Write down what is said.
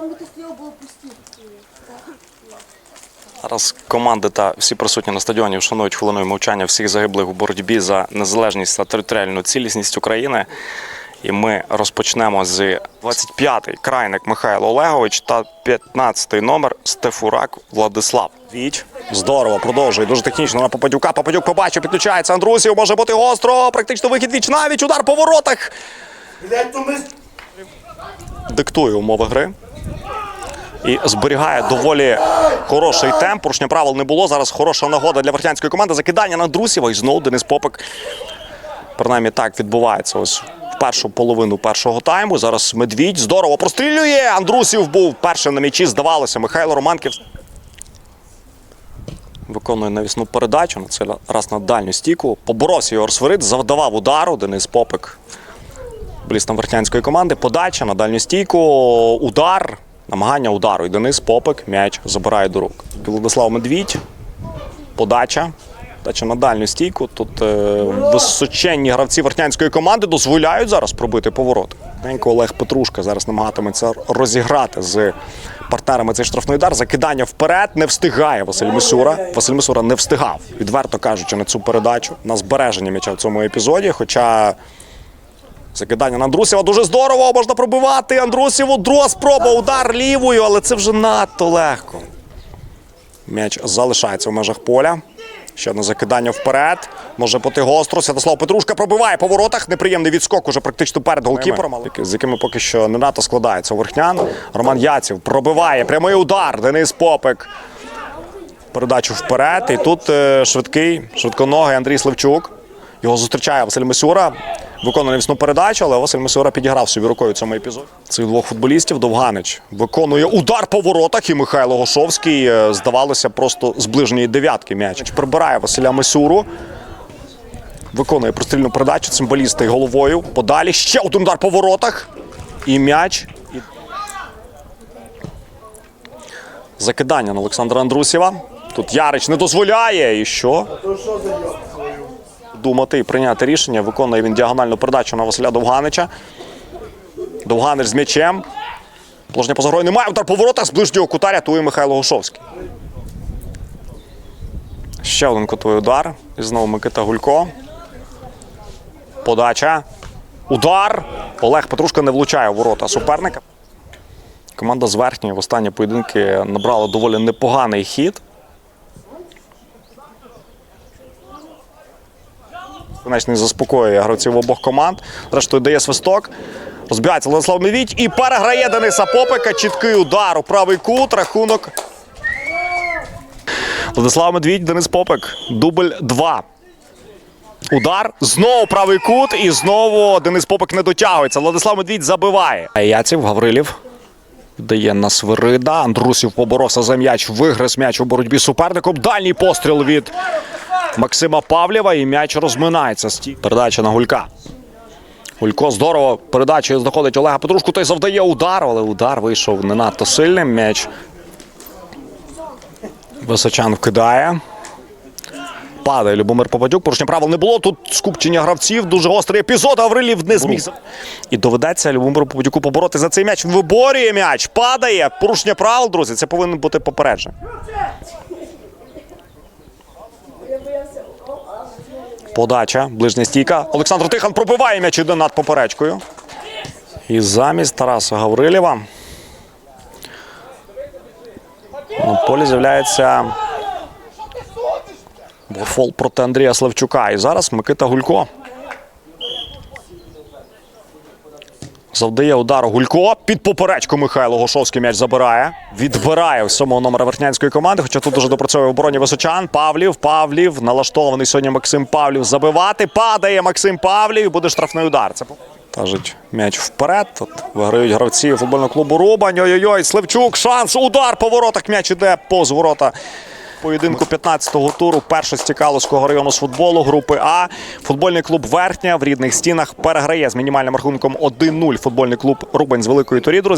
там, де ти стояв, було пусті. Зараз команди та всі присутні на стадіоні вшанують хвилиною мовчання всіх загиблих у боротьбі за незалежність та територіальну цілісність України. І ми розпочнемо з 25-й крайник Михайло Олегович та 15-й номер Стефурак Владислав. Віч. Здорово, продовжує. Дуже технічно на Попадюка. Попадюк побачив, підключається. Андрусів може бути гостро. Практично вихід віч навіч. Удар по воротах. Диктує умови гри. І зберігає доволі хороший темп. Порушення правил не було. Зараз хороша нагода для вертянської команди. Закидання на Друсєва і знову Денис Попик. Принаймні так відбувається ось в першу половину першого тайму. Зараз Медвідь здорово прострілює. Андрусів був першим на м'ячі. Здавалося, Михайло Романків. Виконує навісну передачу. На це раз на дальню стійку. Поборовся його Орсверид, завдавав удару. Денис Попик. Блістом вертянської команди. Подача на дальню стійку. Удар. Намагання удару. І Денис Попик м'яч забирає до рук. Владислав Медвідь. Подача. Подача на дальню стійку. Тут е, височенні гравці вертянської команди дозволяють зараз пробити поворот. Ненько Олег Петрушка зараз намагатиметься розіграти з партнерами цей штрафний удар. Закидання вперед не встигає Василь Мисюра. Василь Мисюра не встигав, відверто кажучи, на цю передачу на збереження м'яча в цьому епізоді. Хоча Закидання на Андрусєва дуже здорово, можна пробивати. Андрусєву друга спроба, удар лівою, але це вже надто легко. М'яч залишається в межах поля. Ще одне закидання вперед. Може бути гостро. Святослав Петрушка пробиває по воротах. Неприємний відскок уже практично перед голкіпером. але З якими поки що не надто складається Верхнян. Роман Яців пробиває прямий удар. Денис Попик. Передачу вперед. І тут е, швидкий, швидконогий Андрій Сливчук. Його зустрічає Василь Мисюра. Виконує навісну передачу, але Василь Мисюра підіграв собі рукою цьому епізоді. Цих двох футболістів Довганич виконує удар по воротах, і Михайло Гошовський, е, здавалося, просто з ближньої дев'ятки м'яч. Прибирає Василя Мисюру. Виконує прострільну передачу, цимбалісти головою. Подалі ще один удар по воротах. І м'яч. Закидання на Олександра Андрусєва. Тут Ярич не дозволяє. І що? Думати і прийняти рішення. Виконує він діагональну передачу на Василя Довганича. Довганич з м'ячем. Положення поза грою немає. Удар по воротах з ближнього кута рятує Михайло Гошовський. Ще один кутовий удар. І знову Микита Гулько. Подача. Удар. Олег Петрушка не влучає у ворота суперника. Команда з верхньої в останні поєдинки набрала доволі непоганий хід. Конечно, заспокоює гравців обох команд. Зрештою, дає свисток. Розбігається Владислав Медвідь і переграє Дениса Попика. Чіткий удар у правий кут. Рахунок. Владислав Медвідь, Денис Попик. Дубль 2. Удар. Знову правий кут. І знову Денис Попик не дотягується. Владислав Медвідь забиває. Яців Гаврилів. Дає на Свирида. Андрусів поборовся за м'яч. Вигриз м'яч у боротьбі з суперником. Дальній постріл від Максима Павлєва і м'яч розминається. Передача на Гулька. Гулько здорово передачею знаходить Олега Петрушку. Той завдає удар, але удар вийшов не надто сильним. М'яч Височан вкидає. Падає Любомир Попадюк. Порушення правил не було. Тут скупчення гравців. Дуже гострий епізод. Гаврилів не зміг. І доведеться Любомиру Попадюку побороти за цей м'яч. Виборює м'яч. Падає. Порушення правил, друзі. Це повинен бути попередження. Подача, ближня стійка. Олександр Тихан пробиває м'яч іде над поперечкою. І замість Тараса Гаврилєва на полі з'являється фол проти Андрія Славчука. І зараз Микита Гулько. Завдає удару Гулько. Під поперечку Михайло Гошовський м'яч забирає. Відбирає в самого номера верхнянської команди. Хоча тут уже допрацьовує в обороні Височан. Павлів, Павлів. Налаштований сьогодні Максим Павлів забивати. Падає Максим Павлів і буде штрафний удар. Це Кажуть, м'яч вперед. Тут виграють гравці футбольного клубу Рубань. Ой-ой-ой, Сливчук, шанс, удар по воротах. М'яч іде повз ворота. Поєдинку 15-го туру першості Калуського району з футболу групи А. Футбольний клуб Верхня в рідних стінах переграє з мінімальним рахунком 1-0 футбольний клуб Рубань з Великої Торі.